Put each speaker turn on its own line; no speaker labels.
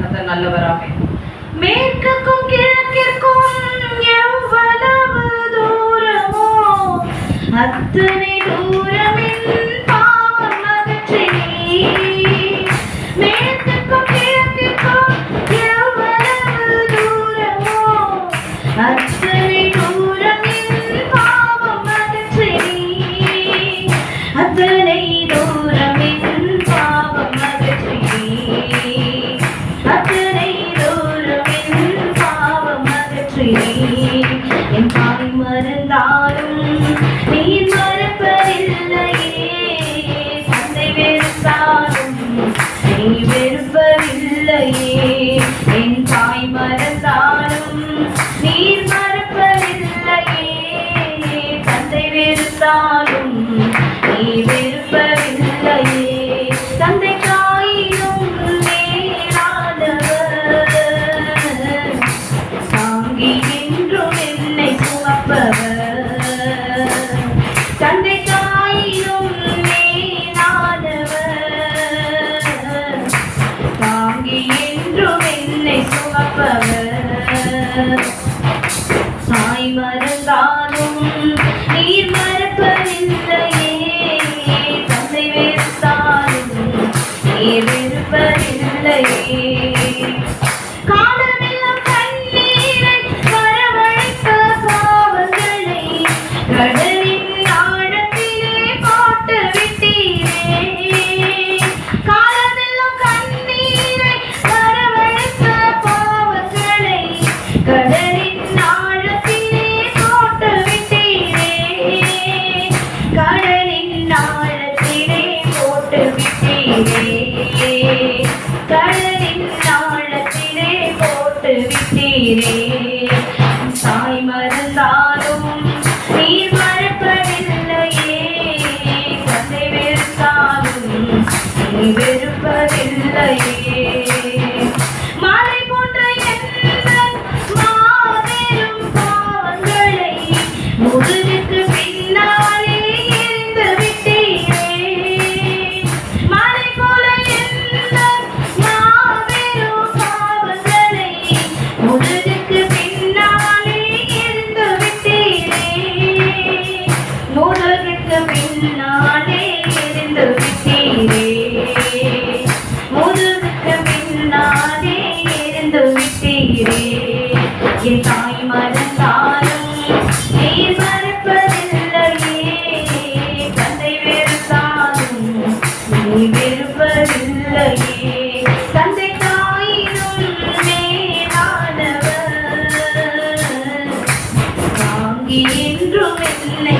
கத்த நல்லவராக மேற்குக்கும் கிழக்கிற்கும் எவ்வளவு தூரமோ அத்தனை தூரமின் மேற்குக்கும் கிழக்கிற்கும் எவ்வளவு தூரமோ அத்தனை தூரம் என் தாய் மறந்தாலும் நீ மறப்பதில்லையே. தந்தை வெறுத்தாலும் நீ வெறுப்பதில்லையே. என் தாய் மறந்தாலும் நீ மறப்பதில்லையே. தந்தை வெறுத்தாலும் நீ காப்பவர் சுமப்பவர் தாய் மறந்தாலும் விட்டீரே தாய் மறந்தாலும் நீர் மறப்பதில்லையே. தந்தை வெறுத்தாலும் நீ விட்டீரே என் தாய் மறந்தாலும் நீர் மறப்பதில்லையே. தந்தை வெறுத்தாலும் நீ வெறுப்பதில்லையே. தந்தை தாயினும் மேலானவர். தாங்கி என்றும் இல்லை.